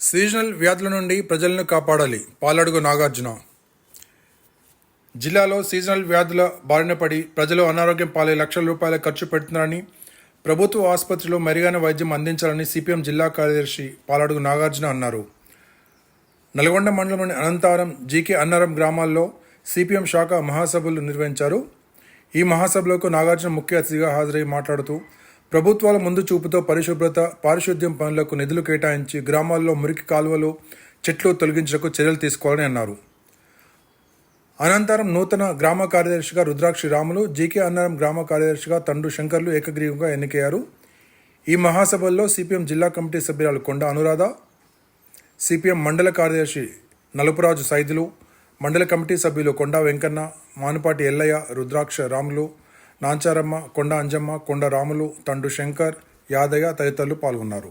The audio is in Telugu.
సీజనల్ వ్యాధుల నుండి ప్రజలను కాపాడాలి. పాలడుగు నాగార్జున. జిల్లాలో సీజనల్ వ్యాధుల బారిన పడి ప్రజలు అనారోగ్యం పాలై లక్షల రూపాయల ఖర్చు పెడుతున్నారని ప్రభుత్వ ఆసుపత్రిలో మెరుగైన వైద్యం అందించాలని సిపిఎం జిల్లా కార్యదర్శి పాలడుగు నాగార్జున అన్నారు. నల్గొండ మండలంలోని అనంతారం జీకే అన్నారం గ్రామాల్లో సిపిఎం శాఖ మహాసభలు నిర్వహించారు. ఈ మహాసభలకు నాగార్జున ముఖ్య అతిథిగా హాజరై మాట్లాడుతూ ప్రభుత్వాల ముందు చూపుతో పరిశుభ్రత పారిశుద్ధ్యం పనులకు నిధులు కేటాయించి గ్రామాల్లో మురికి కాలువలు చెట్లు తొలగించడానికి చర్యలు తీసుకోవాలని అన్నారు. అనంతరం నూతన గ్రామ కార్యదర్శిగా రుద్రాక్షి రాములు జీకే అన్నారం గ్రామ కార్యదర్శిగా తండ్రు శంకర్లు ఏకగ్రీవంగా ఎన్నికయ్యారు. ఈ మహాసభల్లో సిపిఎం జిల్లా కమిటీ సభ్యురాలు కొండ అనురాధ సిపిఎం మండల కార్యదర్శి నలుపురాజు సైదులు మండల కమిటీ సభ్యులు కొండా వెంకన్న మానుపాటి ఎల్లయ్య రుద్రాక్ష రాములు నాంచారమ్మ కొండ అంజమ్మ కొండ రాములు తండు శంకర్ యాదయ్య తదితరులు పాల్గొన్నారు.